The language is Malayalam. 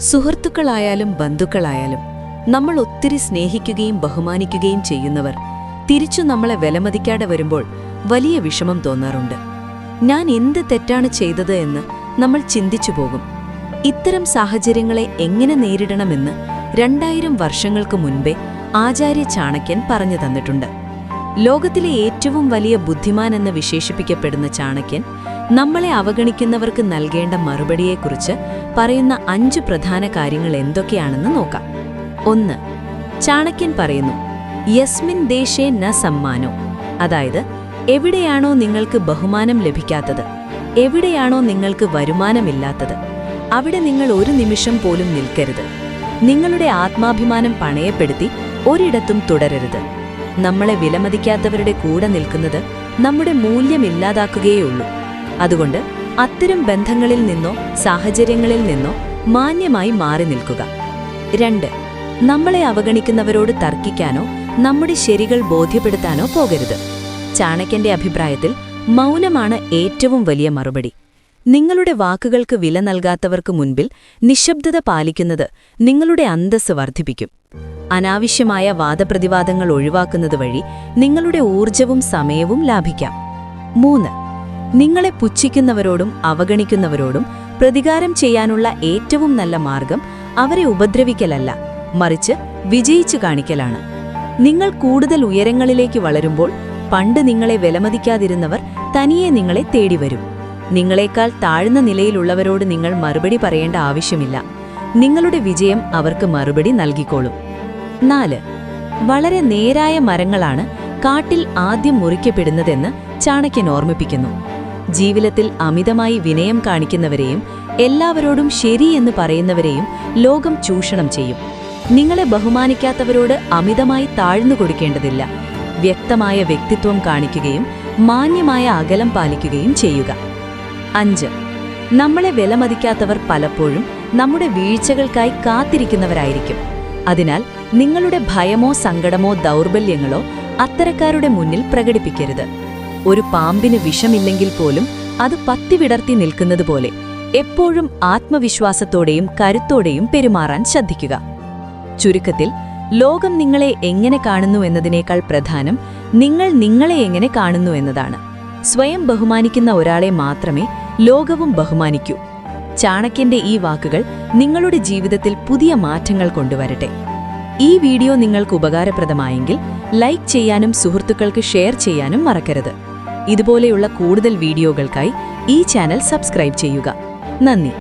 സുഹൃത്തുക്കളായാലും ബന്ധുക്കളായാലും നമ്മൾ ഒത്തിരി സ്നേഹിക്കുകയും ബഹുമാനിക്കുകയും ചെയ്യുന്നവർ തിരിച്ചു നമ്മളെ വിലമതിക്കാതെ വരുമ്പോൾ വലിയ വിഷമം തോന്നാറുണ്ട്. ഞാൻ എന്ത് തെറ്റാണ് ചെയ്തത് എന്ന് നമ്മൾ ചിന്തിച്ചു പോകും. ഇത്തരം സാഹചര്യങ്ങളെ എങ്ങനെ നേരിടണമെന്ന് രണ്ടായിരം വർഷങ്ങൾക്ക് മുൻപേ ആചാര്യ ചാണക്യൻ പറഞ്ഞു തന്നിട്ടുണ്ട്. ലോകത്തിലെ ഏറ്റവും വലിയ ബുദ്ധിമാൻ എന്ന് വിശേഷിപ്പിക്കപ്പെടുന്ന ചാണക്യൻ നമ്മളെ അവഗണിക്കുന്നവർക്ക് നൽകേണ്ട മറുപടിയെക്കുറിച്ച് പറയുന്ന അഞ്ച് പ്രധാന കാര്യങ്ങൾ എന്തൊക്കെയാണെന്ന് നോക്കാം. ഒന്ന് ചാണക്യൻ പറയുന്നു യസ്മിൻ ദേശേ ന സമ്മാനോ. അതായത് എവിടെയാണോ നിങ്ങൾക്ക് ബഹുമാനം ലഭിക്കാത്തത് എവിടെയാണോ നിങ്ങൾക്ക് വരുമാനമില്ലാത്തത് അവിടെ നിങ്ങൾ ഒരു നിമിഷം പോലും നിൽക്കരുത്. നിങ്ങളുടെ ആത്മാഭിമാനം പണയപ്പെടുത്തി ഒരിടത്തും തുടരരുത്. നമ്മളെ വിലമതിക്കാത്തവരുടെ കൂടെ നിൽക്കുന്നത് നമ്മുടെ മൂല്യമില്ലാതാക്കുകയുള്ളൂ അതുകൊണ്ട് അത്തരം ബന്ധങ്ങളിൽ നിന്നോ സാഹചര്യങ്ങളിൽ നിന്നോ മാന്യമായി മാറി നിൽക്കുക. രണ്ട് നമ്മളെ അവഗണിക്കുന്നവരോട് തർക്കിക്കാനോ നമ്മുടെ ശരികൾ ബോധ്യപ്പെടുത്താനോ പോകരുത്. ചാണക്യന്റെ അഭിപ്രായത്തിൽ മൗനമാണ് ഏറ്റവും വലിയ മറുപടി. നിങ്ങളുടെ വാക്കുകൾക്ക് വില നൽകാത്തവർക്ക് മുൻപിൽ നിശബ്ദത പാലിക്കുന്നത് നിങ്ങളുടെ അന്തസ് വർദ്ധിപ്പിക്കും. അനാവശ്യമായ വാദപ്രതിവാദങ്ങൾ ഒഴിവാക്കുന്നത് നിങ്ങളുടെ ഊർജവും സമയവും ലാഭിക്കാം. മൂന്ന് നിങ്ങളെ പുച്ഛിക്കുന്നവരോടും അവഗണിക്കുന്നവരോടും പ്രതികാരം ചെയ്യാനുള്ള ഏറ്റവും നല്ല മാർഗം അവരെ ഉപദ്രവിക്കലല്ല മറിച്ച് വിജയിച്ചു കാണിക്കലാണ്. നിങ്ങൾ കൂടുതൽ ഉയരങ്ങളിലേക്ക് വളരുമ്പോൾ പണ്ട് നിങ്ങളെ വിലമതിക്കാതിരുന്നവർ തനിയെ നിങ്ങളെ തേടിവരും. നിങ്ങളെക്കാൾ താഴ്ന്ന നിലയിലുള്ളവരോട് നിങ്ങൾ മറുപടി പറയേണ്ട ആവശ്യമില്ല. നിങ്ങളുടെ വിജയം അവർക്ക് മറുപടി നൽകിക്കോളും. നാല് വളരെ നേരായ മരങ്ങളാണ് കാട്ടിൽ ആദ്യം മുറിക്കപ്പെടുന്നതെന്ന് ചാണക്യൻ ഓർമ്മിപ്പിക്കുന്നു. ജീവിതത്തിൽ അമിതമായി വിനയം കാണിക്കുന്നവരെയും എല്ലാവരോടും ശരി എന്ന് പറയുന്നവരെയും ലോകം ചൂഷണം ചെയ്യും. നിങ്ങളെ ബഹുമാനിക്കാത്തവരോട് അമിതമായി താഴ്ന്നു കൊടുക്കേണ്ടതില്ല. വ്യക്തമായ വ്യക്തിത്വം കാണിക്കുകയും മാന്യമായ അകലം പാലിക്കുകയും ചെയ്യുക. അഞ്ച്. നമ്മളെ വിലമതിക്കാത്തവർ പലപ്പോഴും നമ്മുടെ വീഴ്ചകൾക്കായി കാത്തിരിക്കുന്നവരായിരിക്കും. അതിനാൽ നിങ്ങളുടെ ഭയമോ സങ്കടമോ ദൗർബല്യങ്ങളോ അത്തരക്കാരുടെ മുന്നിൽ പ്രകടിപ്പിക്കരുത്. ഒരു പാമ്പിന് വിഷമില്ലെങ്കിൽ പോലും അത് പത്തി വിടർത്തി നിൽക്കുന്നതുപോലെ എപ്പോഴും ആത്മവിശ്വാസത്തോടെയും കരുത്തോടെയും പെരുമാറാൻ ശ്രദ്ധിക്കുക. ചുരുക്കത്തിൽ ലോകം നിങ്ങളെ എങ്ങനെ കാണുന്നു എന്നതിനേക്കാൾ പ്രധാനം നിങ്ങൾ നിങ്ങളെ എങ്ങനെ കാണുന്നു എന്നതാണ്. സ്വയം ബഹുമാനിക്കുന്ന ഒരാളെ മാത്രമേ ലോകവും ബഹുമാനിക്കൂ. ചാണക്യന്റെ ഈ വാക്കുകൾ നിങ്ങളുടെ ജീവിതത്തിൽ പുതിയ മാറ്റങ്ങൾ കൊണ്ടുവരട്ടെ. ഈ വീഡിയോ നിങ്ങൾക്ക് ഉപകാരപ്രദമായെങ്കിൽ ലൈക്ക് ചെയ്യാനും സുഹൃത്തുക്കൾക്ക് ഷെയർ ചെയ്യാനും മറക്കരുത്. ഇതുപോലെയുള്ള കൂടുതൽ വീഡിയോകൾക്കായി ഈ ചാനൽ സബ്സ്ക്രൈബ് ചെയ്യുക. നന്ദി.